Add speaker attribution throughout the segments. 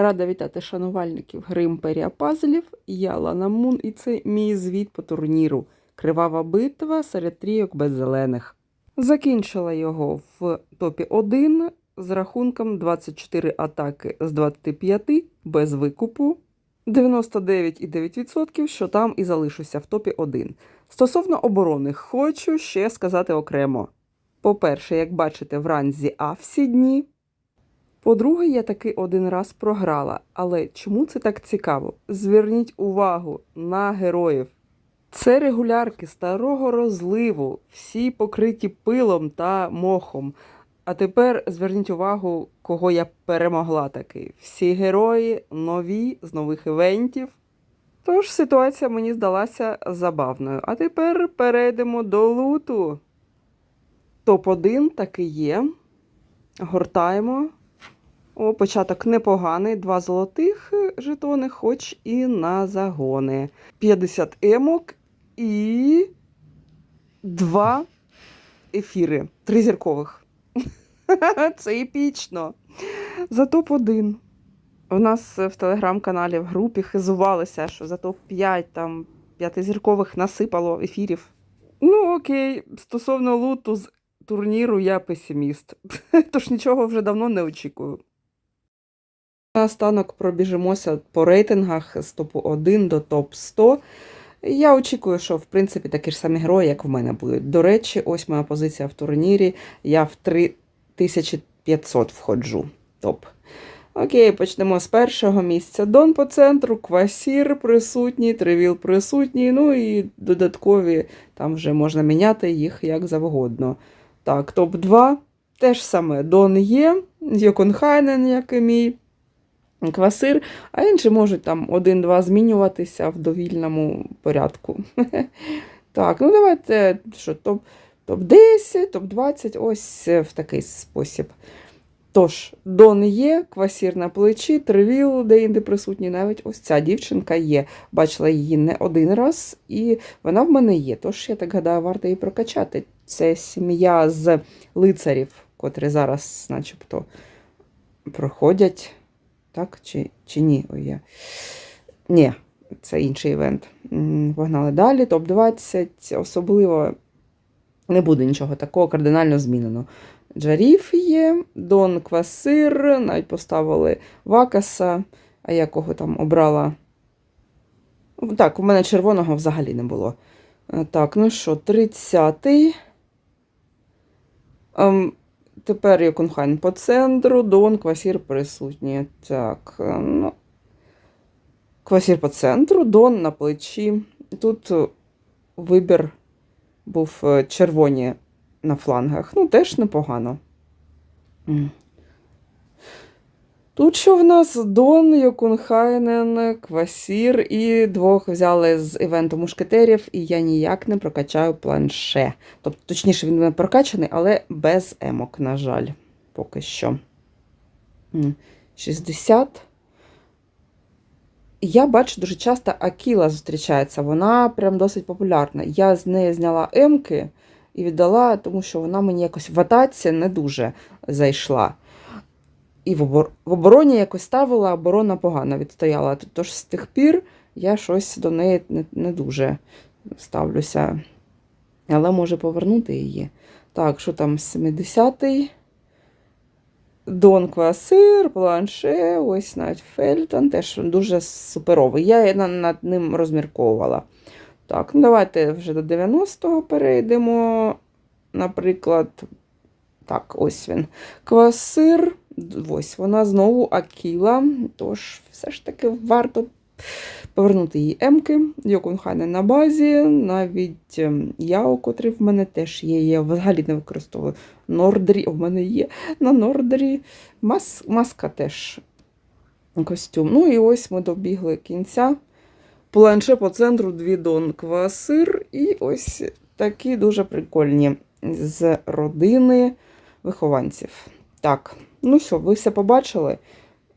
Speaker 1: Рада вітати шанувальників гри Імперія Пазлів. Я Лана Мун, і це мій звіт по турніру. Кривава битва серед трійок без зелених. Закінчила його в топі 1 з рахунком 24 атаки з 25 без викупу. 99,9%, що там і залишуся в топі 1. Стосовно оборони, хочу ще сказати окремо. По-перше, як бачите, в А всі дні. По-друге, я таки один раз програла. Але чому це так цікаво? Зверніть увагу на героїв. Це регулярки старого розливу, всі покриті пилом та мохом. А тепер зверніть увагу, кого я перемогла таки. Всі герої нові з нових івентів. Тож ситуація мені здалася забавною. А тепер перейдемо до луту. Топ-1 таки є. Гортаємо. О, початок непоганий. Два золотих жетони, хоч і на загони. 50 емок і два ефіри. Три зіркових. Це епічно. За топ-1. У нас в телеграм-каналі в групі хизувалися, що за топ-5 там п'ятизіркових насипало ефірів. Ну, окей, стосовно луту з турніру я песиміст. Тож нічого вже давно не очікую. Наостанок пробіжимося по рейтингах з топу 1 до топ 100. Я очікую, що в принципі такі ж самі герої, як в мене будуть. До речі, ось моя позиція в турнірі. Я в 3500 входжу. Топ. Окей, почнемо з першого місця. Дон по центру, квасір присутній, тривіл присутній, ну і додаткові там вже можна міняти їх як завгодно. Так, топ-2. Теж саме Дон є, Йоконхайнен, як і мій. Квасир, а інші можуть там один-два змінюватися в довільному порядку. Так, ну давайте що, топ, топ-10, топ-20, ось в такий спосіб. Тож, Дон є, квасір на плечі, тривіл, де-інде присутній, навіть ось ця дівчинка є. Бачила її не один раз, і вона в мене є. Тож, я так гадаю, варто її прокачати. Це сім'я з лицарів, котрі зараз, начебто, проходять. Так, чи чи ні? Ой, я... Ні, це інший івент. Погнали далі. Топ-20. Особливо не буде нічого такого кардинально змінено. Джаріф є, Дон Квасир, навіть поставили Вакаса, а я кого там обрала. Так, у мене червоного взагалі не було. Так, ну що, 30-й. Ем, Тепер є кунхайн по центру, Дон, Квасір присутні. Так, ну. Квасір по центру, Дон на плечі. Тут вибір був червоні на флангах. Ну, теж непогано. Тут що в нас Дон, Йокунхайнен, Квасір і двох взяли з івенту мушкетерів, і я ніяк не прокачаю планше. Тобто, точніше, він не прокачаний, але без емок, на жаль, поки що. 60. Я бачу дуже часто Акіла зустрічається, вона прям досить популярна. Я з неї зняла емки і віддала, тому що вона мені якось в атаці не дуже зайшла. І в, обор... в обороні якось ставила, оборона погано відстояла. Тож з тих пір я щось до неї не, не дуже ставлюся. Але може повернути її. Так, що там 70-й? Дон Квасир, планше, ось навіть Фельтон, теж дуже суперовий. Я над ним розмірковувала. Так, ну давайте вже до 90-го перейдемо. Наприклад, так, ось він. Квасир. Ось вона знову Акіла. Тож, все ж таки варто повернути їй Емки. Йокунхайне на базі, навіть Яо, котрий в мене теж є. Я взагалі не використовую Нордрі, в мене є на Нордрі. Мас, маска теж костюм. Ну і ось ми добігли кінця. Планше по центру дві Дон Квасир. І ось такі дуже прикольні з родини вихованців. Так, ну все, ви все побачили.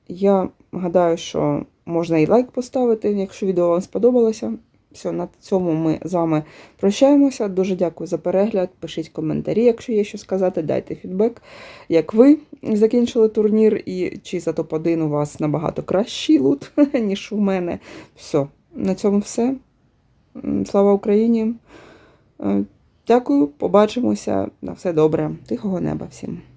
Speaker 1: Я гадаю, що можна і лайк поставити, якщо відео вам сподобалося. Все, на цьому ми з вами прощаємося. Дуже дякую за перегляд. Пишіть коментарі, якщо є що сказати, дайте фідбек. Як ви закінчили турнір, і чи за топ-1 у вас набагато кращий лут, ніж у мене. Все, на цьому все. Слава Україні! Е, Дякую, побачимося. На все добре. Тихого неба всім.